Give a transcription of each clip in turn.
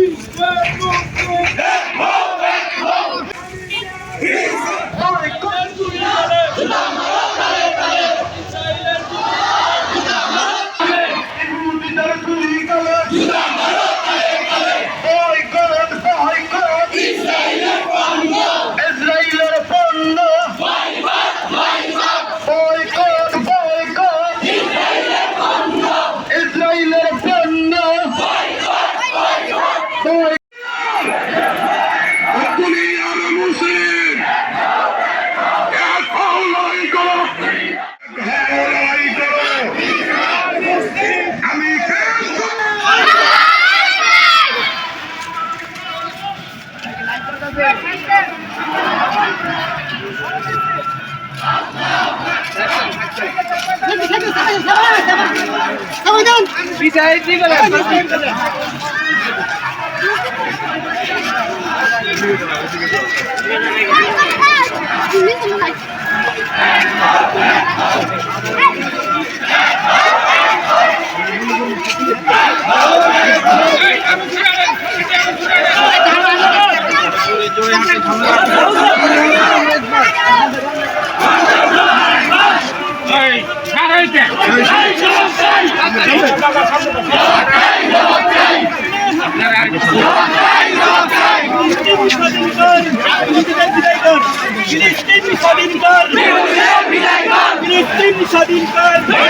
ইসরায়েলের ফিলিস্তিন স্বাধীনকার কর স্বাধীনকার ফিলিস্তিন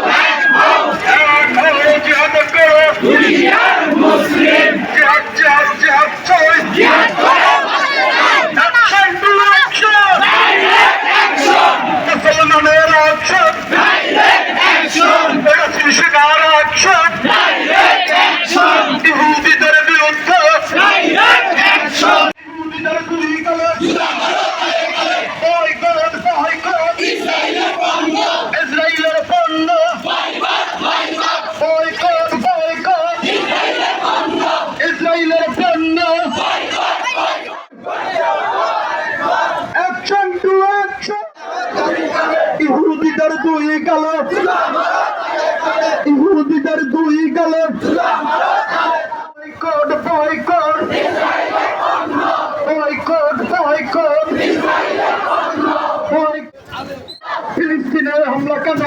জিহাদ করো মুসলিম জিহাদ জিহাদ জিহাদ চল জিহাদ Action to action! মুসলমানের action! ফিলিস্তিনের action! ইহুদিদের বিরুদ্ধে ইহুদিদের গুলি গেলে বয়কট বয়কট ইসরায়েলের পণ্য বয়কট বয়কট ইসরায়েলের পণ্য অ্যাকশন টু অ্যাকশন ইহুদিদের দুই গেল। ইহুদিদের দুই গেল। Boycott boycott. Boycott boycott. ফিলিস্তিনের হামলা কেন?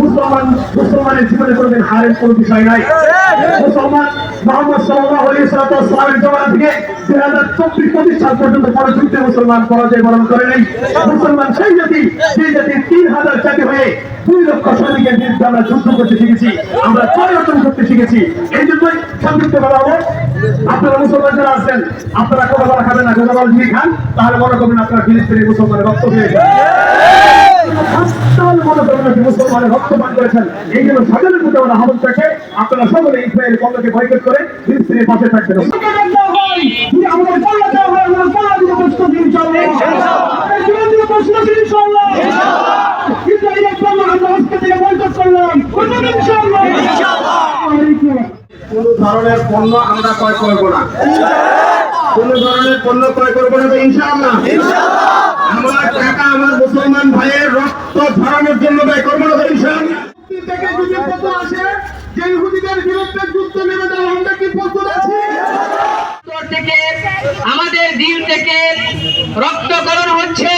মুসলমান মুসলমানের জীবনে কোনোদিন হারের কোনো বিষয় নাই। মুসলমান পরাজয় বরণ করে নাই। মুসলমান সেই জাতি জাতি তিন হাজার হয়ে দুই লক্ষ সৈনিকের বিরুদ্ধে আমরা যুদ্ধ করতে শিখেছি, আমরা অর্জন করতে শিখেছি। এই জন্যই সংযুক্ত আপনারা মুসলমান যারা আছেন, আপনারা কোকাবালা খাবেন না খান। তাহলে মনে করবেন আপনারা ফিলিস্তিনি মুসলমানের রক্ত হয়ে হাসপাতাল এই জন্য সাধারণ প্রতি আমার আহ্বান সকলে ইসরায়েল করে আমরা আজকে থেকে বয়কট করলাম ইনশাআল্লাহ কোন ধরনের পণ্য আমরা ক্রয় করব না। কোন ধরনের পণ্য ক্রয় করব না ইনশাআল্লাহ। আমার টাকা আমার মুসলমান ভাইয়ের রক্ত ধরানোর জন্য ব্যয় করব না তো ইনশাআল্লাহ। থেকে যদি কত আসে যে ইহুদিদের বিরুদ্ধে যুদ্ধ নেমে যাওয়া আমরা কি প্রস্তুত আছি? থেকে আমাদের দিল থেকে রক্তকরণ হচ্ছে।